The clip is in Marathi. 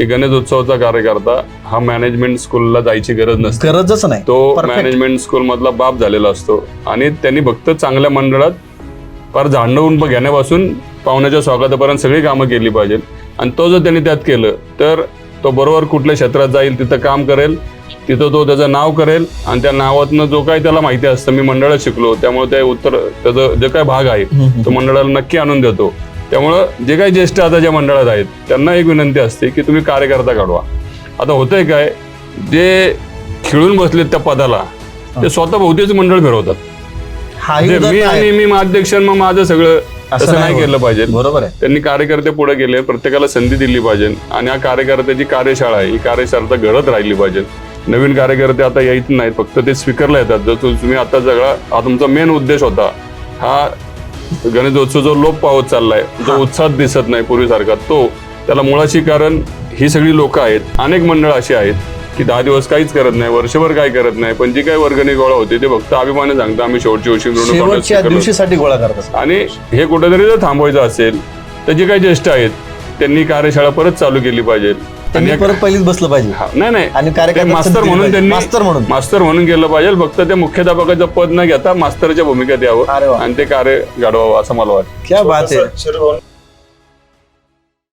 की गणेशोत्सवाचा कार्यकर्ता हा मॅनेजमेंट स्कूलला जायची गरज नसते. गरजच नाही. तो. मॅनेजमेंट स्कूल मधला बाप झालेला असतो. आणि त्यांनी फक्त चांगल्या मंडळात फार झांडवून घेण्यापासून पाहुण्याच्या स्वागतापर्यंत सगळी कामं केली पाहिजे आणि तो जर त्यांनी त्यात केलं तर तो बरोबर कुठल्या क्षेत्रात जाईल तिथं काम करेल तिथं तो त्याचं नाव करेल आणि त्या नावातनं जो काही त्याला माहिती असतं मी मंडळात शिकलो त्यामुळे ते उत्तर त्याचं जे काही भाग आहे तो मंडळाला नक्की आणून देतो. त्यामुळं जे काही ज्येष्ठ आता ज्या मंडळात आहेत त्यांना एक विनंती असते की तुम्ही कार्यकर्ता काढवा. आता होतंय काय जे खिळून बसलेत त्या पदाला ते स्वतः भोवतीच मंडळ फिरवतात. म्हणजे मी. आणि मी अध्यक्ष मग माझं सगळं असं नाही. केलं पाहिजे. बरोबर आहे. त्यांनी कार्यकर्ते पुढे गेले प्रत्येकाला संधी दिली पाहिजे आणि या कार्यकर्त्याची कार्यशाळा आहे ही कार्यशाळा घडत राहिली पाहिजे. नवीन कार्यकर्ते आता येत नाहीत फक्त ते स्पीकरला येतात. जर तुम्ही आता सगळा हा तुमचा मेन उद्देश होता हा गणेशोत्सव जो लोप पावत चाललाय जो उत्साह दिसत नाही पूर्वीसारखा तो त्याला मुळाशी कारण ही सगळी लोक आहेत अनेक मंडळ अशी आहेत की दहा दिवस काहीच करत नाही वर्षभर काय करत नाही पण जी काही वर्गणी गोळा होते ते फक्त अभिमाने सांगतो आम्ही शेवटच्या दिवशीसाठी गोळा करतात आणि हे कुठेतरी जर थांबवायचं असेल तर जे काही ज्येष्ठ आहेत त्यांनी कार्यशाळा परत चालू केली पाहिजे. त्यांनी परत पहिलीच बसलं पाहिजे. हा, नाही नाही. आणि ते कार्यकर्ता मास्तर म्हणून पाहिजे. त्यांनी मास्तर म्हणून. मास्तर म्हणून केलं पाहिजे. फक्त ते मुख्याध्यापकाचं पद न घेता मास्तरच्या भूमिकेत अरे यावं वा. आणि ते कार्य घडवावं असं मला वाटतं. क्या बात आहे.